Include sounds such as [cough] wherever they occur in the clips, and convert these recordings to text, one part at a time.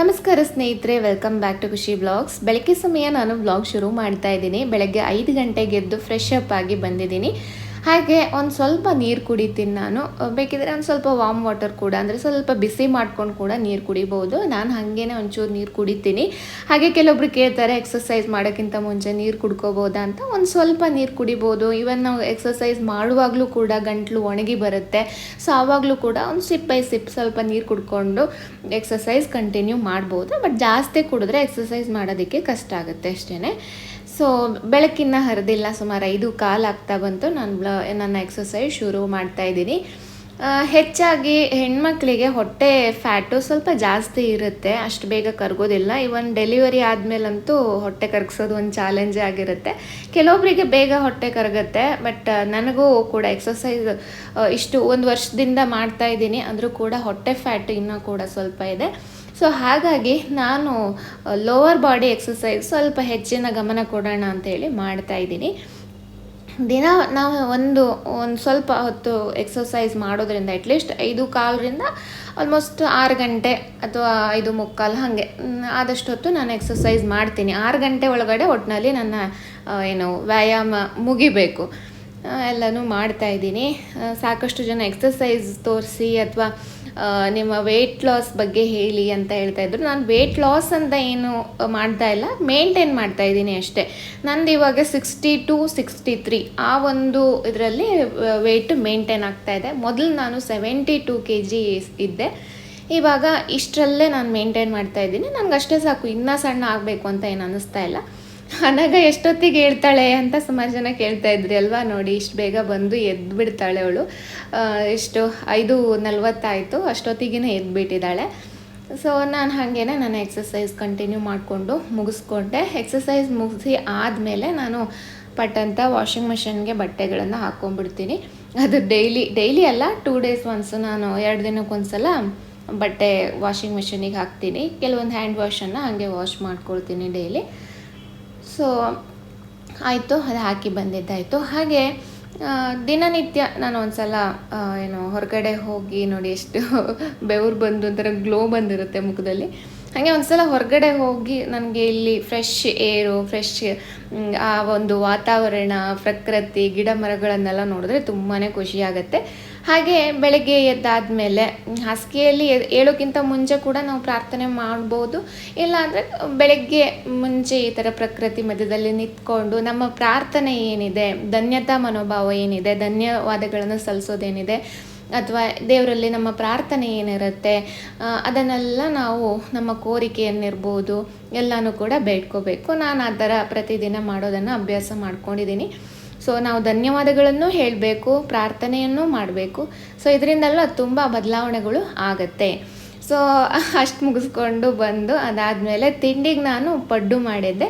ನಮಸ್ಕಾರ ಸ್ನೇಹಿತರೆ welcome back to Khushi blogs ಬೆಳಗ್ಗೆ ಸಮಯ ನಾನು ಬ್ಲಾಗ್ ಶುರು ಮಾಡ್ತಾ ಇದ್ದೀನಿ. ಬೆಳಗ್ಗೆ ಐದು ಗಂಟೆಗೆ ಎದ್ದು ಫ್ರೆಶ್ ಅಪ್ ಆಗಿ ಬಂದಿದ್ದೀನಿ. ಹಾಗೆ ಒಂದು ಸ್ವಲ್ಪ ನೀರು ಕುಡಿತೀನಿ ನಾನು. ಬೇಕಿದ್ರೆ ಒಂದು ಸ್ವಲ್ಪ ವಾಮ್ ವಾಟರ್ ಕೂಡ, ಅಂದರೆ ಸ್ವಲ್ಪ ಬಿಸಿ ಮಾಡ್ಕೊಂಡು ಕೂಡ ನೀರು ಕುಡಿಬೋದು. ನಾನು ಹಾಗೇನೆ ಒಂಚೂರು ನೀರು ಕುಡಿತೀನಿ. ಹಾಗೆ ಕೆಲವೊಬ್ರು ಕೇಳ್ತಾರೆ ಎಕ್ಸಸೈಸ್ ಮಾಡೋಕ್ಕಿಂತ ಮುಂಚೆ ನೀರು ಕುಡ್ಕೋಬೋದಾ? ಅಂತ. ಒಂದು ಸ್ವಲ್ಪ ನೀರು ಕುಡಿಬೋದು. ಇವನ್ ನಾವು ಎಕ್ಸಸೈಸ್ ಮಾಡುವಾಗಲೂ ಕೂಡ ಗಂಟ್ಲು ಒಣಗಿ ಬರುತ್ತೆ. ಸೊ ಆವಾಗಲೂ ಕೂಡ ಒಂದು ಸಿಪ್ ಬೈ ಸಿಪ್ ಸ್ವಲ್ಪ ನೀರು ಕುಡ್ಕೊಂಡು ಎಕ್ಸಸೈಸ್ ಕಂಟಿನ್ಯೂ ಮಾಡ್ಬೋದು. ಬಟ್ ಜಾಸ್ತಿ ಕುಡಿದ್ರೆ ಎಕ್ಸಸೈಸ್ ಮಾಡೋದಕ್ಕೆ ಕಷ್ಟ ಆಗುತ್ತೆ ಅಷ್ಟೇ ಸೊ ಬೆಳಕಿನ ಹರಿದಿಲ್ಲ ಸುಮಾರು ಐದು ಕಾಲು ಆಗ್ತಾ ಬಂತು. ನಾನು ಬ್ಲ, ನನ್ನ ಎಕ್ಸಸೈಸ್ ಶುರು ಮಾಡ್ತಾ ಇದ್ದೀನಿ. ಹೆಚ್ಚಾಗಿ ಹೆಣ್ಮಕ್ಳಿಗೆ ಹೊಟ್ಟೆ ಫ್ಯಾಟು ಸ್ವಲ್ಪ ಜಾಸ್ತಿ ಇರುತ್ತೆ. ಅಷ್ಟು ಬೇಗ ಕರಗೋದಿಲ್ಲ. ಇವನ್ ಡೆಲಿವರಿ ಆದಮೇಲಂತೂ ಹೊಟ್ಟೆ ಕರಗಿಸೋದು ಒಂದು ಚಾಲೆಂಜೇ ಆಗಿರುತ್ತೆ. ಕೆಲವೊಬ್ಬರಿಗೆ ಬೇಗ ಹೊಟ್ಟೆ ಕರಗುತ್ತೆ. ಬಟ್ ನನಗೂ ಕೂಡ ಎಕ್ಸಸೈಸ್ ಇಷ್ಟು ಒಂದು ವರ್ಷದಿಂದ ಮಾಡ್ತಾ ಇದ್ದೀನಿ. ಅಂದರೂ ಕೂಡ ಹೊಟ್ಟೆ ಫ್ಯಾಟ್ ಇನ್ನೂ ಕೂಡ ಸ್ವಲ್ಪ ಇದೆ. ಸೊ ಹಾಗಾಗಿ ನಾನು ಲೋವರ್ ಬಾಡಿ ಎಕ್ಸಸೈಸ್ ಸ್ವಲ್ಪ ಹೆಚ್ಚಿನ ಗಮನ ಕೊಡೋಣ ಅಂತೇಳಿ ಮಾಡ್ತಾ ಇದ್ದೀನಿ. ದಿನ ನಾವು ಒಂದು ಒಂದು ಸ್ವಲ್ಪ ಹೊತ್ತು ಎಕ್ಸಸೈಸ್ ಮಾಡೋದ್ರಿಂದ ಅಟ್ಲೀಸ್ಟ್ ಐದು ಕಾಲರಿಂದ ಆಲ್ಮೋಸ್ಟ್ ಆರು ಗಂಟೆ ಅಥವಾ ಐದು ಮುಕ್ಕಾಲು ಹಾಗೆ ಆದಷ್ಟು ಹೊತ್ತು ನಾನು ಎಕ್ಸಸೈಸ್ ಮಾಡ್ತೀನಿ. ಆರು ಗಂಟೆ ಒಳಗಡೆ ಒಟ್ಟಿನಲ್ಲಿ ನನ್ನ ಏನು ವ್ಯಾಯಾಮ ಮುಗಿಬೇಕು. ಎಲ್ಲನೂ ಮಾಡ್ತಾ ಇದ್ದೀನಿ. ಸಾಕಷ್ಟು ಜನ ಎಕ್ಸಸೈಸ್ ತೋರಿಸಿ ಅಥವಾ ನಿಮ್ಮ ವೆಯ್ಟ್ ಲಾಸ್ ಬಗ್ಗೆ ಹೇಳಿ ಅಂತ ಹೇಳ್ತಾ ಇದ್ರು. ನಾನು ವೆಯ್ಟ್ ಲಾಸ್ ಅಂತ ಏನು ಮಾಡ್ತಾ ಇಲ್ಲ ಮೇಂಟೈನ್ ಮಾಡ್ತಾ ಇದ್ದೀನಿ ಅಷ್ಟೇ. ನಂದು ಇವಾಗ ಸಿಕ್ಸ್ಟಿ ಟು ಸಿಕ್ಸ್ಟಿ ತ್ರೀ ಆ ಒಂದು ಇದರಲ್ಲಿ ವೆಯ್ಟ್ ಮೇಂಟೈನ್ ಆಗ್ತಾ ಇದೆ. ಮೊದಲು ನಾನು ಸೆವೆಂಟಿ ಟು ಕೆ ಜಿ ಇದ್ದೆ. ಇವಾಗ ಇಷ್ಟರಲ್ಲೇ ನಾನು ಮೇಂಟೈನ್ ಮಾಡ್ತಾ ಇದ್ದೀನಿ. ನನಗೆ ಅಷ್ಟೇ ಸಾಕು, ಇನ್ನೂ ಸಣ್ಣ ಆಗಬೇಕು ಅಂತ ಏನು ಅನ್ನಿಸ್ತಾ ಇಲ್ಲ. ಅನಗ ಎಷ್ಟೊತ್ತಿಗೆ ಹೇಳ್ತಾಳೆ ಅಂತ ಸುಮಾರು ಜನ ಕೇಳ್ತಾ ಇದ್ರಿ ಅಲ್ವಾ ನೋಡಿ, ಇಷ್ಟು ಬೇಗ ಬಂದು ಎದ್ದು ಬಿಡ್ತಾಳೆ ಅವಳು. ಇಷ್ಟು ಐದು ನಲ್ವತ್ತಾಯಿತು ಅಷ್ಟೊತ್ತಿಗೆ ಎದ್ಬಿಟ್ಟಿದ್ದಾಳೆ ಸೊ ನಾನು ಹಾಗೇನೆ ನಾನು ಎಕ್ಸಸೈಸ್ ಕಂಟಿನ್ಯೂ ಮಾಡಿಕೊಂಡು ಮುಗಿಸ್ಕೊಂಡೆ. ಎಕ್ಸಸೈಸ್ ಮುಗಿಸಿ ಆದಮೇಲೆ ನಾನು ಪಟ್ಟಂತ ವಾಷಿಂಗ್ ಮಿಷಿನ್ಗೆ ಬಟ್ಟೆಗಳನ್ನು ಹಾಕ್ಕೊಂಡ್ಬಿಡ್ತೀನಿ ಅದು ಡೈಲಿ ಡೈಲಿ ಅಲ್ಲ ಟೂ ಡೇಸ್ ಒನ್ಸು ನಾನು ಎರಡು ದಿನಕ್ಕೊಂದ್ಸಲ ಬಟ್ಟೆ ವಾಷಿಂಗ್ ಮಿಷಿನಿಗೆ ಹಾಕ್ತೀನಿ. ಕೆಲವೊಂದು ಹ್ಯಾಂಡ್ ವಾಶನ್ನು ಹಾಗೆ ವಾಶ್ ಮಾಡ್ಕೊಳ್ತೀನಿ ಡೈಲಿ ಸೊ, ಆಯಿತು, ಅದು ಹಾಕಿ ಬಂದಿದ್ದಾಯಿತು. ಹಾಗೆ ದಿನನಿತ್ಯ ನಾನು ಒಂದು ಸಲ ಏನು ಹೊರಗಡೆ ಹೋಗಿ ನೋಡಿ ಎಷ್ಟು [laughs] ಬೆವರು ಬಂದು ಒಂಥರ ಗ್ಲೋ ಬಂದಿರುತ್ತೆ ಮುಖದಲ್ಲಿ. ಹಾಗೆ ಒಂದ್ಸಲ ಹೊರಗಡೆ ಹೋಗಿ ನನಗೆ ಇಲ್ಲಿ ಫ್ರೆಶ್ ಏರು ಫ್ರೆಶ್ ಆ ಒಂದು ವಾತಾವರಣ, ಪ್ರಕೃತಿ ಗಿಡ ಮರಗಳನ್ನೆಲ್ಲ ನೋಡಿದ್ರೆ ತುಂಬಾ ಖುಷಿಯಾಗತ್ತೆ. ಹಾಗೆ ಬೆಳಗ್ಗೆ ಎದ್ದಾದಮೇಲೆ ಹಾಸಿಗೆಯಲ್ಲಿ ಏಳೋಕ್ಕಿಂತ ಮುಂಚೆ ಕೂಡ ನಾವು ಪ್ರಾರ್ಥನೆ ಮಾಡ್ಬೋದು. ಇಲ್ಲಾಂದರೆ ಬೆಳಗ್ಗೆ ಮುಂಚೆ ಈ ಥರ ಪ್ರಕೃತಿ ಮಧ್ಯದಲ್ಲಿ ನಿಂತ್ಕೊಂಡು ನಮ್ಮ ಪ್ರಾರ್ಥನೆ ಏನಿದೆ, ಧನ್ಯತಾ ಮನೋಭಾವ ಏನಿದೆ, ಧನ್ಯವಾದಗಳನ್ನು ಸಲ್ಲಿಸೋದೇನಿದೆ, ಅಥವಾ ದೇವರಲ್ಲಿ ನಮ್ಮ ಪ್ರಾರ್ಥನೆ ಏನಿರುತ್ತೆ ಅದನ್ನೆಲ್ಲ ನಾವು ನಮ್ಮ ಕೋರಿಕೆಯನ್ನಿರ್ಬೋದು, ಎಲ್ಲನೂ ಕೂಡ ಬೇಡ್ಕೋಬೇಕು. ನಾನು ಆ ಥರ ಪ್ರತಿದಿನ ಮಾಡೋದನ್ನು ಅಭ್ಯಾಸ ಮಾಡ್ಕೊಂಡಿದ್ದೀನಿ. ಸೊ ನಾವು ಧನ್ಯವಾದಗಳನ್ನು ಹೇಳಬೇಕು, ಪ್ರಾರ್ಥನೆಯನ್ನು ಮಾಡಬೇಕು. ಸೊ ಇದರಿಂದೆಲ್ಲ ತುಂಬ ಬದಲಾವಣೆಗಳು ಆಗತ್ತೆ. ಸೊ [laughs] ಅಷ್ಟು ಮುಗಿಸ್ಕೊಂಡು ಬಂದು ಅದಾದಮೇಲೆ ತಿಂಡಿಗೆ ನಾನು ಪಡ್ಡು ಮಾಡಿದ್ದೆ.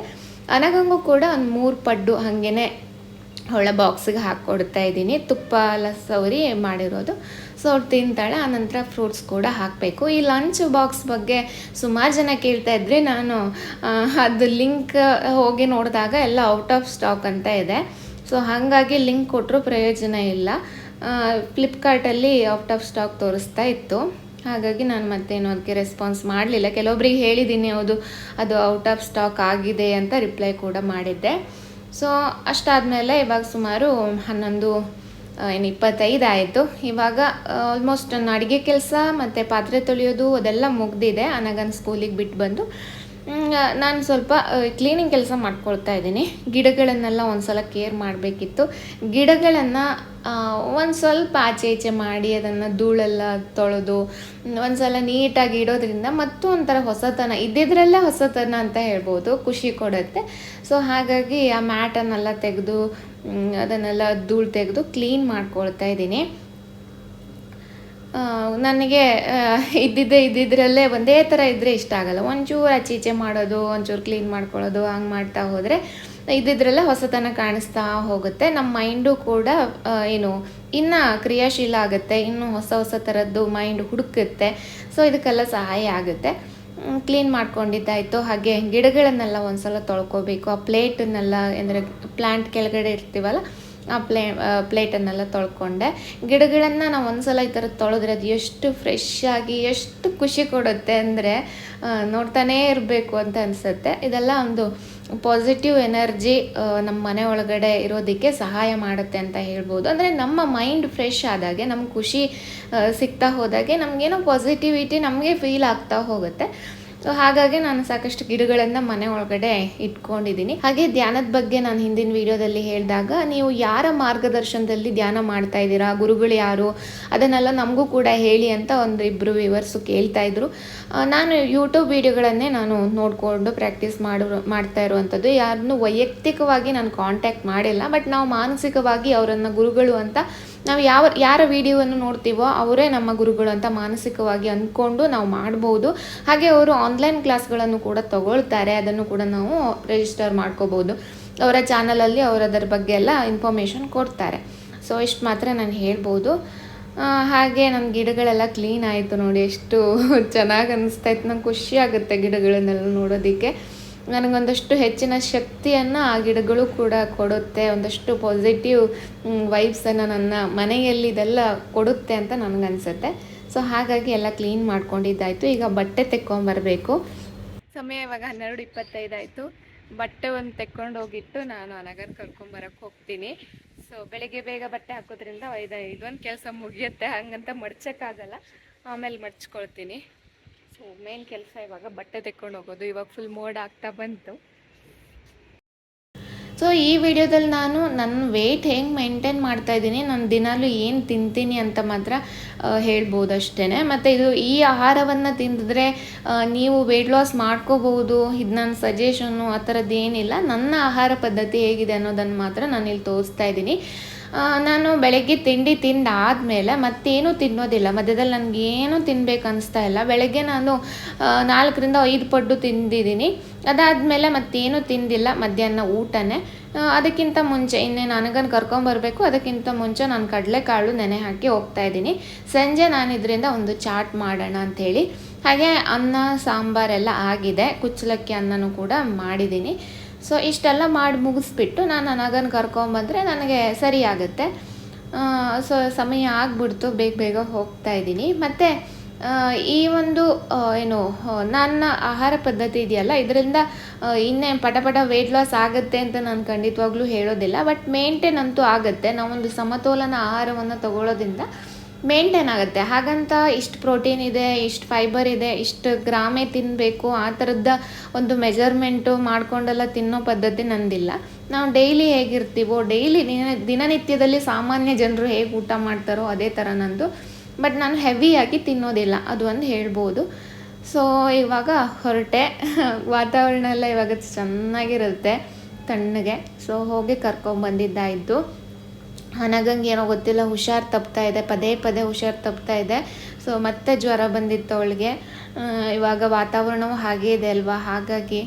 ಅನಗಂಗೂ ಕೂಡ ಒಂದು ಮೂರು ಪಡ್ಡು ಹಾಗೇನೆ ಹೊಳೆ ಬಾಕ್ಸಿಗೆ ಹಾಕ್ಕೊಡ್ತಾ ಇದ್ದೀನಿ. ತುಪ್ಪ ಲಸವರಿ ಸವರಿ ಮಾಡಿರೋದು. ಸೊ ಅವ್ರು ತಿಂತಾಳೆ, ಆನಂತರ ಫ್ರೂಟ್ಸ್ ಕೂಡ ಹಾಕಬೇಕು. ಈ ಲಂಚ್ ಬಾಕ್ಸ್ ಬಗ್ಗೆ ಸುಮಾರು ಜನ ಕೇಳ್ತಾ ಇದ್ರಿ ನಾನು ಅದು ಲಿಂಕ್ ಹೋಗಿ ನೋಡಿದಾಗ ಎಲ್ಲ ಔಟ್ ಆಫ್ ಸ್ಟಾಕ್ ಅಂತ ಇದೆ. ಸೊ ಹಾಗಾಗಿ ಲಿಂಕ್ ಕೊಟ್ಟರು ಪ್ರಯೋಜನ ಇಲ್ಲ. ಫ್ಲಿಪ್ಕಾರ್ಟಲ್ಲಿ ಔಟ್ ಆಫ್ ಸ್ಟಾಕ್ ತೋರಿಸ್ತಾ ಇತ್ತು. ಹಾಗಾಗಿ ನಾನು ಮತ್ತೇನು ಅದಕ್ಕೆ ರೆಸ್ಪಾನ್ಸ್ ಮಾಡಲಿಲ್ಲ. ಕೆಲವೊಬ್ರಿಗೆ ಹೇಳಿದ್ದೀನಿ ಹೌದು, ಅದು ಔಟ್ ಆಫ್ ಸ್ಟಾಕ್ ಆಗಿದೆ ಅಂತ ರಿಪ್ಲೈ ಕೂಡ ಮಾಡಿದ್ದೆ. ಸೊ ಅಷ್ಟಾದಮೇಲೆ ಇವಾಗ ಸುಮಾರು ಹನ್ನೊಂದು ಏನು ಇಪ್ಪತ್ತೈದು ಆಯಿತು. ಇವಾಗ ಆಲ್ಮೋಸ್ಟ್ ನನ್ನ ಅಡುಗೆ ಕೆಲಸ, ಮತ್ತು ಪಾತ್ರೆ ತೊಳೆಯೋದು ಅದೆಲ್ಲ ಮುಗ್ದಿದೆ. ಅನಗನ್ ಸ್ಕೂಲಿಗೆ ಬಿಟ್ಟು ಬಂದು ನಾನು ಸ್ವಲ್ಪ ಕ್ಲೀನಿಂಗ್ ಕೆಲಸ ಮಾಡ್ಕೊಳ್ತಾ ಇದ್ದೀನಿ. ಗಿಡಗಳನ್ನೆಲ್ಲ ಒಂದ್ಸಲ ಕೇರ್ ಮಾಡಬೇಕಿತ್ತು. ಗಿಡಗಳನ್ನು ಒಂದು ಸ್ವಲ್ಪ ಆಚೆ ಈಚೆ ಮಾಡಿ ಅದನ್ನು ಧೂಳೆಲ್ಲ ತೊಳೆದು ಒಂದ್ಸಲ ನೀಟಾಗಿ ಇಡೋದ್ರಿಂದ ಮತ್ತೂ ಒಂಥರ ಹೊಸತನ, ಇದ್ದಿದ್ರಲ್ಲೇ ಹೊಸತನ ಅಂತ ಹೇಳ್ಬೋದು, ಖುಷಿ ಕೊಡುತ್ತೆ. ಸೊ ಹಾಗಾಗಿ ಆ ಮ್ಯಾಟನ್ನೆಲ್ಲ ತೆಗೆದು ಅದನ್ನೆಲ್ಲ ಧೂಳು ತೆಗೆದು ಕ್ಲೀನ್ ಮಾಡ್ಕೊಳ್ತಾ ಇದ್ದೀನಿ. ನನಗೆ ಇದ್ದಿದ್ದೇ ಇದ್ದಿದ್ರಲ್ಲೇ ಒಂದೇ ಥರ ಇದ್ದರೆ ಇಷ್ಟ ಆಗಲ್ಲ. ಒಂಚೂರು ಆಚೆ ಈಚೆ ಮಾಡೋದು, ಒಂಚೂರು ಕ್ಲೀನ್ ಮಾಡ್ಕೊಳ್ಳೋದು, ಹಂಗೆ ಮಾಡ್ತಾ ಹೋದರೆ ಇದ್ದಿದ್ರಲ್ಲೇ ಹೊಸತನ ಕಾಣಿಸ್ತಾ ಹೋಗುತ್ತೆ. ನಮ್ಮ ಮೈಂಡು ಕೂಡ ಏನು, ಇನ್ನು ಕ್ರಿಯಾಶೀಲ ಆಗುತ್ತೆ, ಇನ್ನೂ ಹೊಸ ಹೊಸ ಥರದ್ದು ಮೈಂಡ್ ಹುಡುಕುತ್ತೆ. ಸೊ ಇದಕ್ಕೆಲ್ಲ ಸಹಾಯ ಆಗುತ್ತೆ. ಕ್ಲೀನ್ ಮಾಡ್ಕೊಂಡಿದ್ದಾಯಿತು. ಹಾಗೆ ಗಿಡಗಳನ್ನೆಲ್ಲ ಒಂದ್ಸಲ ತೊಳ್ಕೊಬೇಕು. ಆ ಪ್ಲೇಟನ್ನೆಲ್ಲ ಅಂದರೆ ಪ್ಲ್ಯಾಂಟ್ ಕೆಳಗಡೆ ಇರ್ತೀವಲ್ಲ ಆ ಪ್ಲೇ ಪ್ಲೇಟನ್ನೆಲ್ಲ ತೊಳ್ಕೊಂಡೆ. ಗಿಡಗಳನ್ನು ನಾವು ಒಂದ್ಸಲ ಈ ಥರ ತೊಳೆದ್ರೆ ಅದು ಎಷ್ಟು ಫ್ರೆಶ್ ಆಗಿ ಎಷ್ಟು ಖುಷಿ ಕೊಡುತ್ತೆ ಅಂದರೆ ನೋಡ್ತಾನೇ ಇರಬೇಕು ಅಂತ ಅನಿಸುತ್ತೆ. ಇದೆಲ್ಲ ಒಂದು ಪಾಸಿಟಿವ್ ಎನರ್ಜಿ ನಮ್ಮ ಮನೆ ಒಳಗಡೆ ಇರೋದಕ್ಕೆ ಸಹಾಯ ಮಾಡುತ್ತೆ ಅಂತ ಹೇಳ್ಬೋದು. ಅಂದರೆ ನಮ್ಮ ಮೈಂಡ್ ಫ್ರೆಶ್ ಆದಾಗೆ, ನಮ್ಗೆ ಖುಷಿ ಸಿಗ್ತಾ ಹೋದಾಗೆ ನಮಗೇನೋ ಪಾಸಿಟಿವಿಟಿ ನಮಗೆ ಫೀಲ್ ಆಗ್ತಾ ಹೋಗುತ್ತೆ. ಸೊ ಹಾಗಾಗಿ ನಾನು ಸಾಕಷ್ಟು ಗಿಡಗಳನ್ನು ಮನೆ ಒಳಗಡೆ ಇಟ್ಕೊಂಡಿದ್ದೀನಿ. ಹಾಗೆ ಧ್ಯಾನದ ಬಗ್ಗೆ ನಾನು ಹಿಂದಿನ ವಿಡಿಯೋದಲ್ಲಿ ಹೇಳಿದಾಗ, ನೀವು ಯಾರ ಮಾರ್ಗದರ್ಶನದಲ್ಲಿ ಧ್ಯಾನ ಮಾಡ್ತಾ ಇದ್ದೀರಾ, ಗುರುಗಳು ಯಾರು, ಅದನ್ನೆಲ್ಲ ನಮಗೂ ಕೂಡ ಹೇಳಿ ಅಂತ ಒಂದು ಇಬ್ಬರು ವಿವರ್ಸು ಕೇಳ್ತಾ ಇದ್ರು. ನಾನು ಯೂಟ್ಯೂಬ್ ವಿಡಿಯೋಗಳನ್ನೇ ನಾನು ನೋಡಿಕೊಂಡು ಪ್ರಾಕ್ಟೀಸ್ ಮಾಡೋ, ಮಾಡ್ತಾ ಇರುವಂಥದ್ದು. ಯಾರನ್ನು ವೈಯಕ್ತಿಕವಾಗಿ ನಾನು ಕಾಂಟ್ಯಾಕ್ಟ್ ಮಾಡಿಲ್ಲ ಬಟ್ ನಾವು ಮಾನಸಿಕವಾಗಿ ಅವರನ್ನು ಗುರುಗಳು ಅಂತ ನಾವು ಯಾವ, ಯಾರ ವಿಡಿಯೋವನ್ನು ನೋಡ್ತೀವೋ ಅವರೇ ನಮ್ಮ ಗುರುಗಳು ಅಂತ ಮಾನಸಿಕವಾಗಿ ಅಂದ್ಕೊಂಡು ನಾವು ಮಾಡ್ಬೋದು. ಹಾಗೆ ಅವರು ಆನ್ಲೈನ್ ಕ್ಲಾಸ್ಗಳನ್ನು ಕೂಡ ತಗೊಳ್ತಾರೆ. ಅದನ್ನು ಕೂಡ ನಾವು ರಿಜಿಸ್ಟರ್ ಮಾಡ್ಕೋಬೋದು. ಅವರ ಚಾನಲಲ್ಲಿ ಅವರು ಅದರ ಬಗ್ಗೆ ಎಲ್ಲ ಇನ್ಫಾರ್ಮೇಷನ್ ಕೊಡ್ತಾರೆ. ಸೊ ಇಷ್ಟು ಮಾತ್ರ ನಾನು ಹೇಳ್ಬೋದು. ಹಾಗೆ ನಮ್ಮ ಗಿಡಗಳೆಲ್ಲ ಕ್ಲೀನ್ ಆಯಿತು ನೋಡಿ. ಎಷ್ಟು [laughs] ಚೆನ್ನಾಗಿ ಅನಿಸ್ತಾ ಇತ್ತು. ನಂಗೆ ಖುಷಿ ಆಗುತ್ತೆ ಗಿಡಗಳನ್ನೆಲ್ಲ ನೋಡೋದಕ್ಕೆ. ನನಗೊಂದಷ್ಟು ಹೆಚ್ಚಿನ ಶಕ್ತಿಯನ್ನು ಆ ಗಿಡಗಳು ಕೂಡ ಕೊಡುತ್ತೆ, ಒಂದಷ್ಟು ಪಾಸಿಟಿವ್ ವೈಬ್ಸನ್ನು ನನ್ನ ಮನೆಯಲ್ಲಿ ಇದೆಲ್ಲ ಕೊಡುತ್ತೆ ಅಂತ ನನಗನ್ಸುತ್ತೆ. ಸೊ ಹಾಗಾಗಿ ಎಲ್ಲ ಕ್ಲೀನ್ ಮಾಡ್ಕೊಂಡಿದ್ದಾಯಿತು. ಈಗ ಬಟ್ಟೆ ತೆಕ್ಕೊಂಬರಬೇಕು. ಸಮಯ ಇವಾಗ ಹನ್ನೆರಡು ಇಪ್ಪತ್ತೈದಾಯಿತು ಬಟ್ಟೆ ಒಂದು ತೆಕ್ಕೊಂಡು ಹೋಗಿಟ್ಟು ನಾನು ಅನಗರ್ ಕರ್ಕೊಂಬರಕ್ಕೆ ಹೋಗ್ತೀನಿ. ಸೊ ಬೆಳಿಗ್ಗೆ ಬೇಗ ಬಟ್ಟೆ ಹಾಕೋದ್ರಿಂದ ಇದು ಇದೊಂದು ಕೆಲಸ ಮುಗಿಯುತ್ತೆ. ಹಂಗಂತ ಮಡ್ಚೋಕ್ಕಾಗಲ್ಲ. ಆಮೇಲೆ ಮಡ್ಚ್ಕೊಳ್ತೀನಿ. ಸೊ ಮೇನ್ ಕೆಲಸ ಇವಾಗ ಬಟ್ಟೆ ತೆಕ್ಕೊಂಡು ಹೋಗೋದು. ಇವಾಗ ಫುಲ್ ಮೋಡ್ ಆಗ್ತಾ ಬಂತು. ಸೊ ಈ ವಿಡಿಯೋದಲ್ಲಿ ನಾನು ನನ್ನ ವೆಯ್ಟ್ ಹೆಂಗೆ ಮೇಂಟೈನ್ ಮಾಡ್ತಾ ಇದ್ದೀನಿ ನಾನು ದಿನಾಲೂ ಏನು ತಿಂತೀನಿ ಅಂತ ಮಾತ್ರ ಹೇಳ್ಬೋದು ಅಷ್ಟೇ ಮತ್ತು ಇದು ಈ ಆಹಾರವನ್ನು ತಿಂದಿದ್ರೆ ನೀವು ವೆಯ್ಟ್ ಲಾಸ್ ಮಾಡ್ಕೋಬೋದು ಇದು ನನ್ನ ಸಜೆಷನ್ನು ಆ ಥರದ್ದು ಏನಿಲ್ಲ. ನನ್ನ ಆಹಾರ ಪದ್ಧತಿ ಹೇಗಿದೆ ಅನ್ನೋದನ್ನು ಮಾತ್ರ ನಾನು ಇಲ್ಲಿ ತೋರಿಸ್ತಾ ಇದ್ದೀನಿ. ನಾನು ಬೆಳಗ್ಗೆ ತಿಂಡಿ ತಿಂದಾದಮೇಲೆ ಮತ್ತೇನು ತಿನ್ನೋದಿಲ್ಲ. ಮಧ್ಯದಲ್ಲಿ ನನಗೆ ಏನೂ ತಿನ್ಬೇಕು ಅನಿಸ್ತಾ ಇಲ್ಲ. ಬೆಳಗ್ಗೆ ನಾನು ನಾಲ್ಕರಿಂದ ಐದು ಪಡ್ಡು ತಿಂದಿದ್ದೀನಿ. ಅದಾದಮೇಲೆ ಮತ್ತೇನು ತಿಂದಿಲ್ಲ ಮಧ್ಯಾಹ್ನ ಊಟನೇ. ಅದಕ್ಕಿಂತ ಮುಂಚೆ, ಇನ್ನೇ ನನಗನ್ನು ಕರ್ಕೊಂಬರಬೇಕು. ಅದಕ್ಕಿಂತ ಮುಂಚೆ ನಾನು ಕಡಲೆಕಾಳು ನೆನೆ ಹಾಕಿ ಹೋಗ್ತಾ ಇದ್ದೀನಿ. ಸಂಜೆ ನಾನು ಇದರಿಂದ ಒಂದು ಚಾಟ್ ಮಾಡೋಣ ಅಂಥೇಳಿ ಹಾಗೆ ಅನ್ನ, ಸಾಂಬಾರೆಲ್ಲ ಆಗಿದೆ. ಕುಚ್ಚಲಕ್ಕಿ ಅನ್ನನೂ ಕೂಡ ಮಾಡಿದ್ದೀನಿ. ಸೊ ಇಷ್ಟೆಲ್ಲ ಮಾಡಿ ಮುಗಿಸ್ಬಿಟ್ಟು ನಾನು ನನಗನ್ನು ಕರ್ಕೊಂಬಂದರೆ ನನಗೆ ಸರಿ ಆಗುತ್ತೆ. ಸೊ ಸಮಯ ಆಗ್ಬಿಡ್ತು. ಬೇಗ ಬೇಗ ಹೋಗ್ತಾ ಇದ್ದೀನಿ. ಮತ್ತು ಈ ಒಂದು ಏನು ನನ್ನ ಆಹಾರ ಪದ್ಧತಿ ಇದೆಯಲ್ಲ, ಇದರಿಂದ ಇನ್ನೇ ಪಟ ಪಟ ವೆಯ್ಟ್ ಲಾಸ್ ಆಗುತ್ತೆ ಅಂತ ನಾನು ಖಂಡಿತವಾಗ್ಲೂ ಹೇಳೋದಿಲ್ಲ. ಬಟ್ ಮೇಂಟೈನ್ ಅಂತೂ ಆಗುತ್ತೆ. ನಾವೊಂದು ಸಮತೋಲನ ಆಹಾರವನ್ನು ತಗೊಳ್ಳೋದ್ರಿಂದ ಮೇಂಟೈನ್ ಆಗುತ್ತೆ. ಹಾಗಂತ ಇಷ್ಟು ಪ್ರೋಟೀನ್ ಇದೆ, ಇಷ್ಟು ಫೈಬರ್ ಇದೆ, ಇಷ್ಟು ಗ್ರಾಮೇ ತಿನ್ನಬೇಕು ಆ ಥರದ ಒಂದು ಮೆಜರ್ಮೆಂಟು ಮಾಡ್ಕೊಂಡೆಲ್ಲ ತಿನ್ನೋ ಪದ್ಧತಿ ನಂದಿಲ್ಲ. ನಾವು ಡೈಲಿ ಹೇಗಿರ್ತೀವೋ, ಡೈಲಿ ದಿನ, ದಿನನಿತ್ಯದಲ್ಲಿ ಸಾಮಾನ್ಯ ಜನರು ಹೇಗೆ ಊಟ ಮಾಡ್ತಾರೋ ಅದೇ ಥರ ನಂದು. ಬಟ್ ನಾನು ಹೆವಿಯಾಗಿ ತಿನ್ನೋದಿಲ್ಲ, ಅದು ಒಂದು ಹೇಳ್ಬೋದು. ಸೊ, ಇವಾಗ ಹೊರಟೆ. [laughs] ವಾತಾವರಣ ಎಲ್ಲ ಇವಾಗ ಚೆನ್ನಾಗಿರುತ್ತೆ, ತಣ್ಣಗೆ. ಸೊ, ಹೋಗಿ ಕರ್ಕೊಂಬಂದಿದ್ದಾಯಿತು. ನನಗಂಗೆ ಏನೋ ಗೊತ್ತಿಲ್ಲ, ಹುಷಾರು ತಪ್ತಾ ಇದೆ, ಪದೇ ಪದೇ ಹುಷಾರು ತಪ್ತಾ ಇದೆ. ಸೊ ಮತ್ತೆ ಜ್ವರ ಬಂದಿತ್ತು ಅವಳಿಗೆ. ಇವಾಗ ವಾತಾವರಣವೂ ಹಾಗೇ ಇದೆ ಅಲ್ವಾ? ಹಾಗಾಗಿ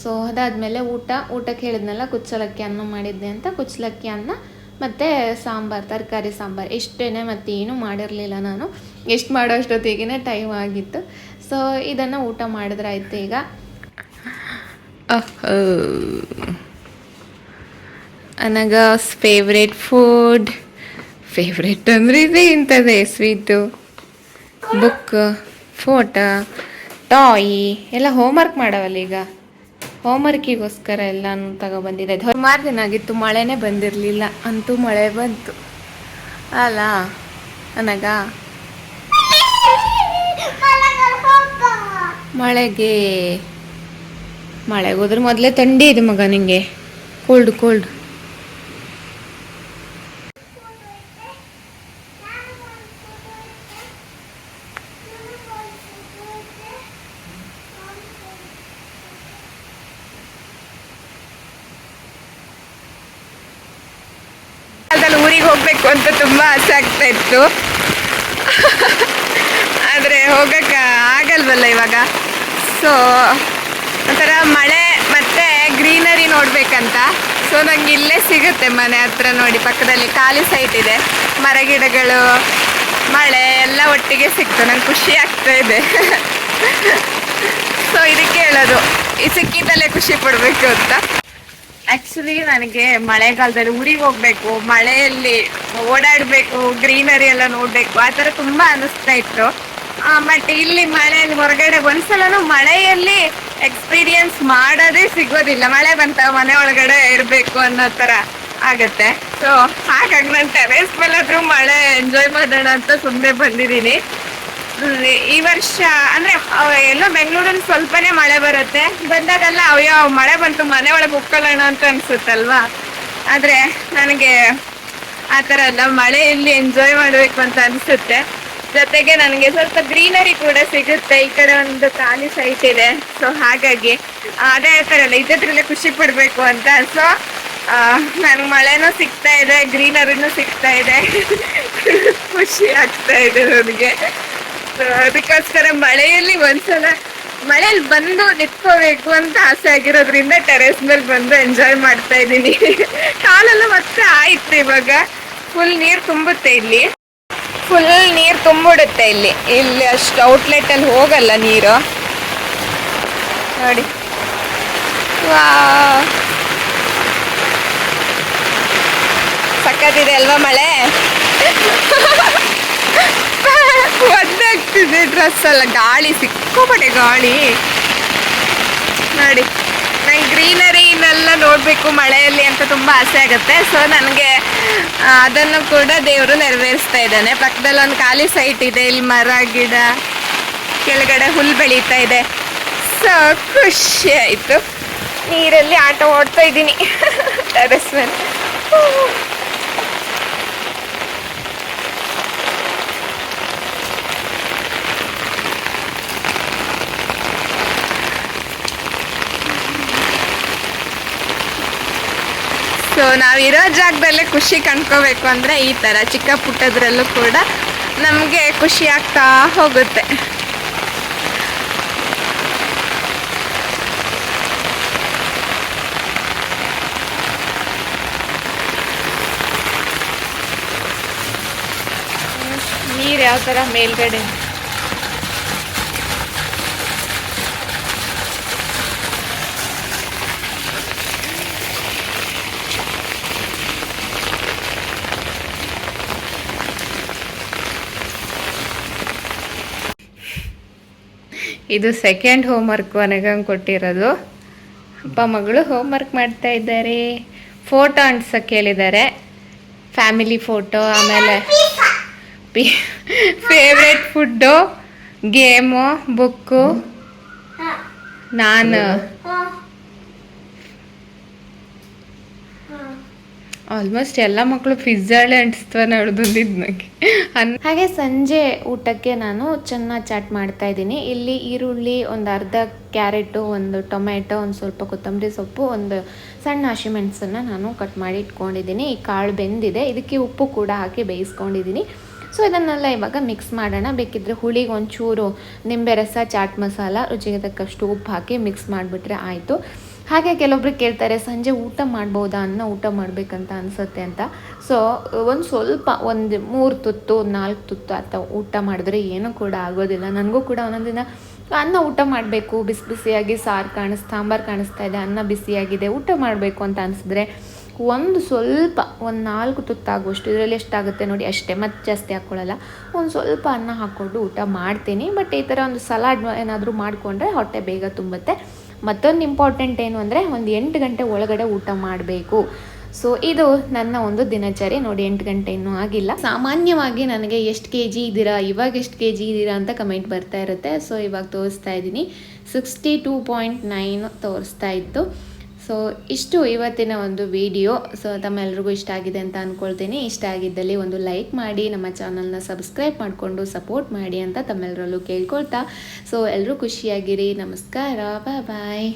ಸೊ ಅದಾದಮೇಲೆ ಊಟ, ಊಟಕ್ಕೆ ಹೇಳಿದ್ನಲ್ಲ ಕುಚ್ಚಲಕ್ಕಿ ಅನ್ನ ಮಾಡಿದ್ದೆ ಅಂತ. ಕುಚ್ಚಲಕ್ಕಿ ಅನ್ನ ಮತ್ತು ಸಾಂಬಾರು, ತರಕಾರಿ ಸಾಂಬಾರು. ಇಷ್ಟೇ ಮತ್ತು ಏನೂ ಮಾಡಿರಲಿಲ್ಲ ನಾನು. ಎಷ್ಟು ಮಾಡೋ ಅಷ್ಟೊತ್ತಿಗೆ ಟೈಮ್ ಆಗಿತ್ತು. ಸೊ ಇದನ್ನು ಊಟ ಮಾಡಿದ್ರಾಯ್ತು ಈಗ. ಅನಗಾಸ್ ಫೇವ್ರೇಟ್ ಫುಡ್ ಫೇವ್ರೇಟ್ ಅಂದರೆ ಇದೆ ಇಂಥದ್ದೇ ಸ್ವೀಟು ಬುಕ್ ಫೋಟೋ ಟಾಯಿ ಎಲ್ಲ ಹೋಮ್ವರ್ಕ್ ಮಾಡವಲ್ಲ ಈಗ. ಹೋಮ್ವರ್ಕಿಗೋಸ್ಕರ ಎಲ್ಲಾನು ತಗೊಬಂದಿದೆ. ಸುಮಾರು ದಿನ ಆಗಿತ್ತು, ಮಳೆನೇ ಬಂದಿರಲಿಲ್ಲ. ಅಂತೂ ಮಳೆ ಬಂತು. ಅಲ್ಲ ಅನಗ ಮಳೆಗೆ ಮಳೆಗೆ ಹೋದ್ರೆ ಮೊದಲೇ ಥಂಡಿ ಇದೆ ಮಗ ನಿಂಗೆ. ಕೋಲ್ಡ್ ಕೋಲ್ಡ್ ಕಾಲದಲ್ಲಿ ಊರಿಗೆ ಹೋಗ್ಬೇಕು ಅಂತ ತುಂಬ ಆಸೆ ಆಗ್ತಾ ಇತ್ತು. ಆದರೆ ಹೋಗಕ್ಕೆ ಆಗಲ್ವಲ್ಲ ಇವಾಗ. ಸೊ ಒಂಥರ ಮಳೆ ಮತ್ತೆ ಗ್ರೀನರಿ ನೋಡಬೇಕಂತ. ಸೊ ನಂಗೆ ಇಲ್ಲೇ ಸಿಗುತ್ತೆ ಮನೆ ಹತ್ರ ನೋಡಿ, ಪಕ್ಕದಲ್ಲಿ ಖಾಲಿ ಸೈಟ್ ಇದೆ. ಮರಗಿಡಗಳು ಮಳೆ ಎಲ್ಲ ಒಟ್ಟಿಗೆ ಸಿಕ್ತು. ನಂಗೆ ಖುಷಿ ಆಗ್ತಾ ಇದೆ. ಸೊ ಇದಕ್ಕೆ ಹೇಳೋದು, ಈ ಸಿಕ್ಕಿದ್ದಲ್ಲೇ ಖುಷಿ ಪಡಬೇಕು ಅಂತ. ಆಕ್ಚುಲಿ ನನಗೆ ಮಳೆಗಾಲದಲ್ಲಿ ಊರಿಗೆ ಹೋಗ್ಬೇಕು, ಮಳೆಯಲ್ಲಿ ಓಡಾಡ್ಬೇಕು ಗ್ರೀನರಿ ಎಲ್ಲ ನೋಡ್ಬೇಕು, ಆ ತರ ತುಂಬಾ ಅನಿಸ್ತಾ ಇತ್ತು. ಬಟ್ ಇಲ್ಲಿ ಮಳೆಯಲ್ಲಿ ಹೊರಗಡೆ ಒಂದ್ಸಲನು ಮಳೆಯಲ್ಲಿ ಎಕ್ಸ್ಪೀರಿಯನ್ಸ್ ಮಾಡೋದೇ ಸಿಗೋದಿಲ್ಲ. ಮಳೆ ಬಂತ ಮನೆ ಒಳಗಡೆ ಇರ್ಬೇಕು ಅನ್ನೋ ತರ ಆಗತ್ತೆ. ಸೊ ಹಾಗಾಗಿ ನಾನು ಟೆರೇಸ್ ಮೇಲಾದ್ರೂ ಮಳೆ ಎಂಜಾಯ್ ಮಾಡೋಣ ಅಂತ ಸುಮ್ಮನೆ ಬಂದಿದ್ದೀನಿ. ಈ ವರ್ಷ, ಅಂದ್ರೆ ಎಲ್ಲ ಬೆಂಗಳೂರಲ್ಲಿ ಸ್ವಲ್ಪನೇ ಮಳೆ ಬರುತ್ತೆ. ಬಂದಾಗೆಲ್ಲ ಅಯ್ಯೋ ಮಳೆ ಬಂತು, ಮನೆ ಒಳಗೆ ಉಕ್ಕೊಳ್ಳೋಣ ಅಂತ ಅನ್ಸುತ್ತಲ್ವಾ? ಆದ್ರೆ, ನನಗೆ ಆ ಥರ ಅಲ್ಲ ಮಳೆಯಲ್ಲಿ ಎಂಜಾಯ್ ಮಾಡಬೇಕು ಅಂತ ಅನ್ಸುತ್ತೆ. ಜೊತೆಗೆ ನನಗೆ ಸ್ವಲ್ಪ ಗ್ರೀನರಿ ಕೂಡ ಸಿಗುತ್ತೆ. ಈ ಕಡೆ ಒಂದು ಖಾಲಿ ಸೈಟ್ ಇದೆ. ಸೊ ಹಾಗಾಗಿ ಅದೇ ಅದೇ ಅಲ್ಲ ಇದ್ದದ್ರಲ್ಲೇ ಖುಷಿ ಪಡ್ಬೇಕು ಅಂತ. ಸೊ ನನಗೆ ಮಳೆನೂ ಸಿಗ್ತಾ ಇದೆ ಗ್ರೀನರಿನೂ ಸಿಗ್ತಾ ಇದೆ. [laughs] ಖುಷಿ ಆಗ್ತಾ ಇದೆ ನನಗೆ. ಅದಕ್ಕೋಸ್ಕರ ಮಳೆಯಲ್ಲಿ ಒಂದ್ಸಲ ಮಳೆಯಲ್ಲಿ ಬಂದು ನಿಂತ್ಕೋಬೇಕು ಅಂತ ಆಸೆ ಆಗಿರೋದ್ರಿಂದ ಟೆರೆಸ್ ಮೇಲೆ ಬಂದು ಎಂಜಾಯ್ ಮಾಡ್ತಾ ಇದ್ದೀನಿ. ಕಾಲೆಲ್ಲ ಮತ್ತೆ ಆಯ್ತು ಇವಾಗ. ಫುಲ್ ನೀರು ತುಂಬುತ್ತೆ ಇಲ್ಲಿ. ಫುಲ್ ನೀರು ತುಂಬಿಡುತ್ತೆ ಇಲ್ಲಿ. ಇಲ್ಲಿ ಅಷ್ಟು ಔಟ್ಲೆಟ್ ಅಲ್ಲಿ ಹೋಗಲ್ಲ ನೀರು. ನೋಡಿ. ಸಕ್ಕತ್ತಿದೆ ಅಲ್ವಾ ಮಳೆ? [laughs] ಡ್ರೆಸ್ ಅಲ್ಲ, ಗಾಳಿ ಸಿಕ್ಕೋಪಟ್ಟೆ ಗಾಳಿ. ನೋಡಿ, ನಂಗೆ ಗ್ರೀನರಿನೆಲ್ಲ ನೋಡಬೇಕು ಮಳೆಯಲ್ಲಿ ಅಂತ ತುಂಬ ಆಸೆ ಆಗುತ್ತೆ. ಸೊ ನನಗೆ ಅದನ್ನು ಕೂಡ ದೇವರು ನೆರವೇರಿಸ್ತಾ ಇದ್ದಾನೆ. ಪಕ್ಕದಲ್ಲಿ ಒಂದು ಖಾಲಿ ಸೈಟ್ ಇದೆ, ಇಲ್ಲಿ ಮರ, ಗಿಡ, ಕೆಳಗಡೆ ಹುಲ್ಲು ಬೆಳೀತಾ ಇದೆ. ಸೊ ಖುಷಿ ಆಯಿತು. ನೀರಲ್ಲಿ ಆಟ ಓಡ್ತಾ ಇದ್ದೀನಿ. [laughs] ಟೆರೆಸ್ ಮೇಲೆ. ನಾವಿರೋ ಜಾಗದಲ್ಲೇ ಖುಷಿ ಕಂಡ್ಕೋಬೇಕು ಅಂದರೆ ಈ ಥರ ಚಿಕ್ಕ ಪುಟ್ಟದ್ರಲ್ಲೂ ಕೂಡ ನಮಗೆ ಖುಷಿ ಆಗ್ತಾ ಹೋಗುತ್ತೆ. ನೀರು ಯಾವ ಥರ ಮೇಲ್ಗಡೆ? ಇದು ಸೆಕೆಂಡ್ ಹೋಮ್ವರ್ಕ್ ನನಗಂಗೆ ಕೊಟ್ಟಿರೋದು. ಅಪ್ಪ ಮಗಳು ಹೋಮ್ವರ್ಕ್ ಮಾಡ್ತಾ ಇದ್ದಾರೆ. ಫೋಟೋ ಅಂಟ್ಸಕ್ಕೆ ಕೇಳಿದ್ದಾರೆ. ಫ್ಯಾಮಿಲಿ ಫೋಟೋ ಆಮೇಲೆ P favourite food game book ನಾನು. ಆಲ್ಮೋಸ್ಟ್ ಎಲ್ಲ ಮಕ್ಕಳು ಪಿಜ್ಜಾಳೆ ಅಂಟಿಸ್ತಾನೆ ನಡೆದೊಂದಿದ್ದು ನನಗೆ ಹಾಗೆ ಸಂಜೆ ಊಟಕ್ಕೆ ನಾನು ಚೆನ್ನಾಗಿ ಚಾಟ್ ಮಾಡ್ತಾ ಇದ್ದೀನಿ. ಇಲ್ಲಿ ಈರುಳ್ಳಿ, ಒಂದು ಅರ್ಧ ಕ್ಯಾರೆಟು, ಒಂದು ಟೊಮೆಟೊ ಒಂದು ಸ್ವಲ್ಪ ಕೊತ್ತಂಬರಿ ಸೊಪ್ಪು, ಒಂದು ಸಣ್ಣ ಹಸಿಮೆಣಸನ್ನು ನಾನು ಕಟ್ ಮಾಡಿ ಇಟ್ಕೊಂಡಿದ್ದೀನಿ. ಈ ಕಾಳು ಬೆಂದಿದೆ. ಇದಕ್ಕೆ ಉಪ್ಪು ಕೂಡ ಹಾಕಿ ಬೇಯಿಸ್ಕೊಂಡಿದ್ದೀನಿ. ಸೊ ಇದನ್ನೆಲ್ಲ ಇವಾಗ ಮಿಕ್ಸ್ ಮಾಡೋಣ. ಬೇಕಿದ್ರೆ ಹುಳಿಗೆ ಒಂಚೂರು ನಿಂಬೆ ರಸ, ಚಾಟ್ ಮಸಾಲ, ರುಚಿಗೆ ತಕ್ಕಷ್ಟು ಉಪ್ಪು ಹಾಕಿ ಮಿಕ್ಸ್ ಮಾಡಿಬಿಟ್ರೆ ಆಯಿತು. ಹಾಗೆ ಕೆಲವೊಬ್ರು ಕೇಳ್ತಾರೆ, ಸಂಜೆ ಊಟ ಮಾಡ್ಬೋದಾ ಅನ್ನ ಊಟ ಮಾಡಬೇಕಂತ ಅನಿಸುತ್ತೆ ಅಂತ. ಸೊ ಒಂದು ಸ್ವಲ್ಪ, ಒಂದು ಮೂರು ತುತ್ತು ನಾಲ್ಕು ತುತ್ತು ಅಥವಾ ಊಟ ಮಾಡಿದ್ರೆ ಏನೂ ಕೂಡ ಆಗೋದಿಲ್ಲ. ನನಗೂ ಕೂಡ ಒಂದೊಂದು ದಿನ ಅನ್ನ ಊಟ ಮಾಡಬೇಕು, ಬಿಸಿ ಬಿಸಿಯಾಗಿ ಸಾರು ಕಾಣಿಸ್, ಸಾಂಬಾರು ಕಾಣಿಸ್ತಾ ಇದೆ, ಅನ್ನ ಬಿಸಿಯಾಗಿದೆ, ಊಟ ಮಾಡಬೇಕು ಅಂತ ಅನಿಸಿದ್ರೆ ಒಂದು ಸ್ವಲ್ಪ, ಒಂದು ನಾಲ್ಕು ತುತ್ತಾಗುವಷ್ಟು ಇದರಲ್ಲಿ ಎಷ್ಟಾಗುತ್ತೆ ನೋಡಿ, ಅಷ್ಟೇ, ಮತ್ತೆ ಜಾಸ್ತಿ ಹಾಕ್ಕೊಳ್ಳಲ್ಲ ಒಂದು ಸ್ವಲ್ಪ ಅನ್ನ ಹಾಕ್ಕೊಂಡು ಊಟ ಮಾಡ್ತೀನಿ. ಬಟ್ ಈ ಥರ ಒಂದು ಸಲಾಡ್ ಏನಾದರೂ ಮಾಡಿಕೊಂಡ್ರೆ ಹೊಟ್ಟೆ ಬೇಗ ತುಂಬುತ್ತೆ. ಮತ್ತೊಂದು ಇಂಪಾರ್ಟೆಂಟ್ ಏನು ಅಂದರೆ ಒಂದು ಎಂಟು ಗಂಟೆ ಒಳಗಡೆ ಊಟ ಮಾಡಬೇಕು. ಸೊ ಇದು ನನ್ನ ಒಂದು ದಿನಚರಿ. ನೋಡಿ, ಎಂಟು ಗಂಟೆ ಇನ್ನೂ ಆಗಿಲ್ಲ. ಸಾಮಾನ್ಯವಾಗಿ ನನಗೆ ಎಷ್ಟು ಕೆ ಜಿ ಇದ್ದೀರಾ? ಇವಾಗ ಎಷ್ಟು ಕೆ ಜಿ ಇದ್ದೀರಾ ಅಂತ ಕಮೆಂಟ್ ಬರ್ತಾ ಇರುತ್ತೆ. ಸೊ ಇವಾಗ ತೋರಿಸ್ತಾ ಇದ್ದೀನಿ. ಸಿಕ್ಸ್ಟಿ ಟೂ ಪಾಯಿಂಟ್ ನೈನ್ ತೋರಿಸ್ತಾ ಇತ್ತು. ಸೊ ಇಷ್ಟು ಇವತ್ತಿನ ಒಂದು ವಿಡಿಯೋ ಸೊ ತಮ್ಮೆಲ್ರಿಗೂ ಇಷ್ಟ ಆಗಿದೆ ಅಂತ ಅಂದ್ಕೊಳ್ತೀನಿ ಇಷ್ಟ ಆಗಿದ್ದಲ್ಲಿ ಒಂದು ಲೈಕ್ ಮಾಡಿ, ನಮ್ಮ ಚಾನಲ್ನ ಸಬ್ಸ್ಕ್ರೈಬ್ ಮಾಡಿಕೊಂಡು ಸಪೋರ್ಟ್ ಮಾಡಿ ಅಂತ ತಮ್ಮೆಲ್ಲರಲ್ಲೂ ಕೇಳ್ಕೊಳ್ತಾ. ಸೊ ಎಲ್ಲರೂ ಖುಷಿಯಾಗಿರಿ. ನಮಸ್ಕಾರ. ಬಾಯ್ ಬಾಯ್